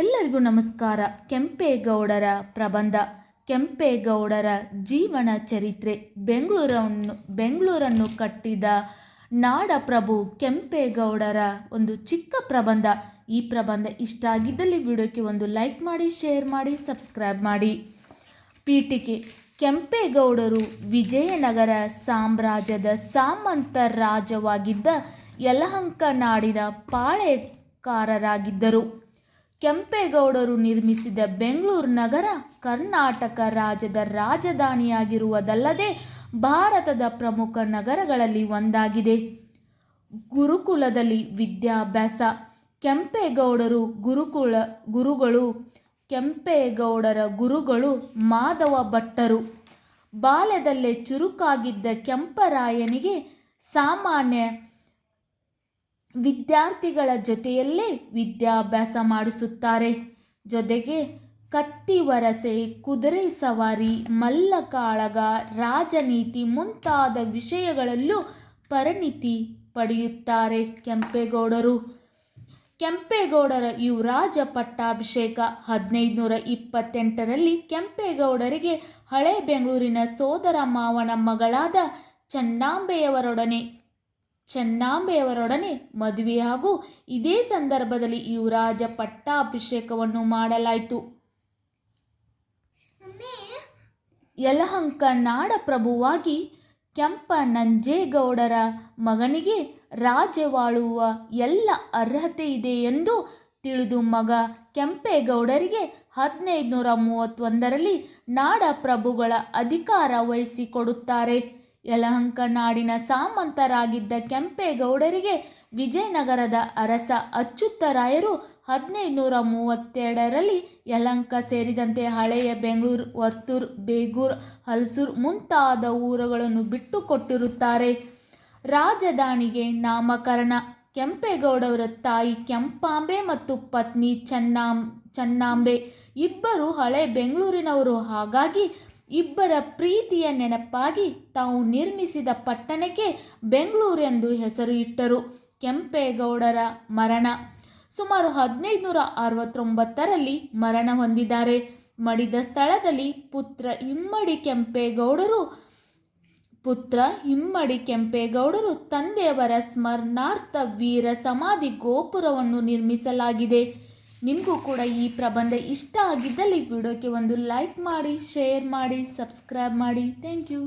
ಎಲ್ಲರಿಗೂ ನಮಸ್ಕಾರ. ಕೆಂಪೇಗೌಡರ ಪ್ರಬಂಧ, ಕೆಂಪೇಗೌಡರ ಜೀವನ ಚರಿತ್ರೆ. ಬೆಂಗಳೂರನ್ನು ಬೆಂಗಳೂರನ್ನು ಕಟ್ಟಿದ ನಾಡಪ್ರಭು ಕೆಂಪೇಗೌಡರ ಒಂದು ಚಿಕ್ಕ ಪ್ರಬಂಧ. ಈ ಪ್ರಬಂಧ ಇಷ್ಟ ಆಗಿದ್ದಲ್ಲಿ ವಿಡಿಯೋಕ್ಕೆ ಒಂದು ಲೈಕ್ ಮಾಡಿ, ಶೇರ್ ಮಾಡಿ, ಸಬ್ಸ್ಕ್ರೈಬ್ ಮಾಡಿ. ಪೀಠಿಕೆ, ಕೆಂಪೇಗೌಡರು ವಿಜಯನಗರ ಸಾಮ್ರಾಜ್ಯದ ಸಾಮಂತ ರಾಜವಾಗಿದ್ದ ಯಲಹಂಕ ನಾಡಿನ ಪಾಳೆಕಾರರಾಗಿದ್ದರು. ಕೆಂಪೇಗೌಡರು ನಿರ್ಮಿಸಿದ ಬೆಂಗಳೂರು ನಗರ ಕರ್ನಾಟಕ ರಾಜ್ಯದ ರಾಜಧಾನಿಯಾಗಿರುವುದಲ್ಲದೆ ಭಾರತದ ಪ್ರಮುಖ ನಗರಗಳಲ್ಲಿ ಒಂದಾಗಿದೆ. ಗುರುಕುಲದಲ್ಲಿ ವಿದ್ಯಾಭ್ಯಾಸ, ಕೆಂಪೇಗೌಡರು ಗುರುಕುಲ, ಗುರುಗಳು, ಕೆಂಪೇಗೌಡರ ಗುರುಗಳು ಮಾಧವ ಭಟ್ಟರು. ಬಾಲ್ಯದಲ್ಲೇ ಚುರುಕಾಗಿದ್ದ ಕೆಂಪರಾಯನಿಗೆ ಸಾಮಾನ್ಯ ವಿದ್ಯಾರ್ಥಿಗಳ ಜೊತೆಯಲ್ಲೇ ವಿದ್ಯಾಭ್ಯಾಸ ಮಾಡಿಸುತ್ತಾರೆ. ಜೊತೆಗೆ ಕತ್ತಿ ವರಸೆ, ಕುದುರೆ ಸವಾರಿ, ಮಲ್ಲಕಾಳಗ, ರಾಜನೀತಿ ಮುಂತಾದ ವಿಷಯಗಳಲ್ಲೂ ಪರಿಣಿತಿ ಪಡೆಯುತ್ತಾರೆ ಕೆಂಪೇಗೌಡರು. ಕೆಂಪೇಗೌಡರ ಯುವರಾಜ ಪಟ್ಟಾಭಿಷೇಕ ಹದಿನೈದುನೂರ ಇಪ್ಪತ್ತೆಂಟರಲ್ಲಿ ಕೆಂಪೇಗೌಡರಿಗೆ ಹಳೆ ಬೆಂಗಳೂರಿನ ಸೋದರ ಮಾವನ ಮಗಳಾದ ಚೆನ್ನಾಂಬೆಯವರೊಡನೆ ಚೆನ್ನಾಂಬೆಯವರೊಡನೆ ಮದುವೆ ಹಾಗೂ ಇದೇ ಸಂದರ್ಭದಲ್ಲಿ ಯುವರಾಜ ಪಟ್ಟಾಭಿಷೇಕವನ್ನು ಮಾಡಲಾಯಿತು. ಯಲಹಂಕ ನಾಡಪ್ರಭುವಾಗಿ ಕೆಂಪ ನಂಜೇಗೌಡರ ಮಗನಿಗೆ ರಾಜವಾಳುವ ಎಲ್ಲ ಅರ್ಹತೆ ಇದೆ ಎಂದು ತಿಳಿದು ಮಗ ಕೆಂಪೇಗೌಡರಿಗೆ ಹದಿನೈದುನೂರ ಮೂವತ್ತೊಂದರಲ್ಲಿ ನಾಡಪ್ರಭುಗಳ ಅಧಿಕಾರ ವಹಿಸಿಕೊಡುತ್ತಾರೆ. ಯಲಹಂಕ ನಾಡಿನ ಸಾಮಂತರಾಗಿದ್ದ ಕೆಂಪೇಗೌಡರಿಗೆ ವಿಜಯನಗರದ ಅರಸ ಅಚ್ಯುತರಾಯರು ಹದಿನೈದುನೂರ ಮೂವತ್ತೆರಡರಲ್ಲಿ ಯಲಹಂಕ ಸೇರಿದಂತೆ ಹಳೆಯ ಬೆಂಗಳೂರು ವತ್ತೂರು ಬೇಗೂರು, ಹಲ್ಸೂರ್ ಮುಂತಾದ ಊರುಗಳನ್ನು ಬಿಟ್ಟುಕೊಟ್ಟಿರುತ್ತಾರೆ. ರಾಜಧಾನಿಗೆ ನಾಮಕರಣ ಕೆಂಪೇಗೌಡವರ ತಾಯಿ ಕೆಂಪಾಂಬೆ ಮತ್ತು ಪತ್ನಿ ಚೆನ್ನಾಂ, ಚೆನ್ನಾಂಬೆ ಇಬ್ಬರು ಹಳೆ ಬೆಂಗಳೂರಿನವರು. ಹಾಗಾಗಿ ಇಬ್ಬರ ಪ್ರೀತಿಯ ನೆನಪಾಗಿ ತಾವು ನಿರ್ಮಿಸಿದ ಪಟ್ಟಣಕ್ಕೆ ಬೆಂಗಳೂರೆಂದು ಹೆಸರು ಇಟ್ಟರು. ಕೆಂಪೇಗೌಡರ ಮರಣ. ಸುಮಾರು ಹದಿನೈದುನೂರ ಅರವತ್ತೊಂಬತ್ತರಲ್ಲಿ ಮರಣ ಹೊಂದಿದ್ದಾರೆ. ಮಡಿದ ಸ್ಥಳದಲ್ಲಿ ಪುತ್ರ ಇಮ್ಮಡಿ ಕೆಂಪೇಗೌಡರು, ಪುತ್ರ ಇಮ್ಮಡಿ ಕೆಂಪೇಗೌಡರು ತಂದೆಯವರ ಸ್ಮರಣಾರ್ಥ ವೀರ ಸಮಾಧಿ ಗೋಪುರವನ್ನು ನಿರ್ಮಿಸಲಾಗಿದೆ. ನಿಮಗೂ ಕೂಡ ಈ ಪ್ರಬಂಧ ಇಷ್ಟ ಆಗಿದ್ದಲ್ಲಿ ವಿಡಿಯೋಕ್ಕೆ ಒಂದು ಲೈಕ್ ಮಾಡಿ, ಶೇರ್ ಮಾಡಿ, ಸಬ್ಸ್ಕ್ರೈಬ್ ಮಾಡಿ. Thank you.